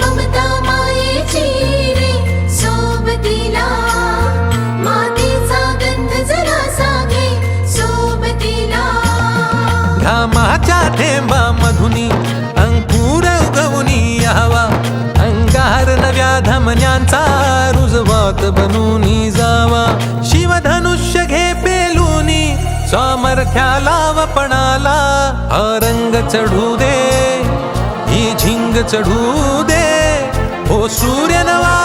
ममता मायेची रे सोबतीला मातीचा गंध जरासा घे सोबतीला घामाच्या थेंबा मधुनी अंकुर उगवनी यावा. अंगार नव्या धमन्यांचा रुजवात बनूनी जावा. शिवधनुष्य घे पेलूनी सामर्थ्याला वपणाला हा रंग चढू दे रंग चढू दे. हो सूर्य नवा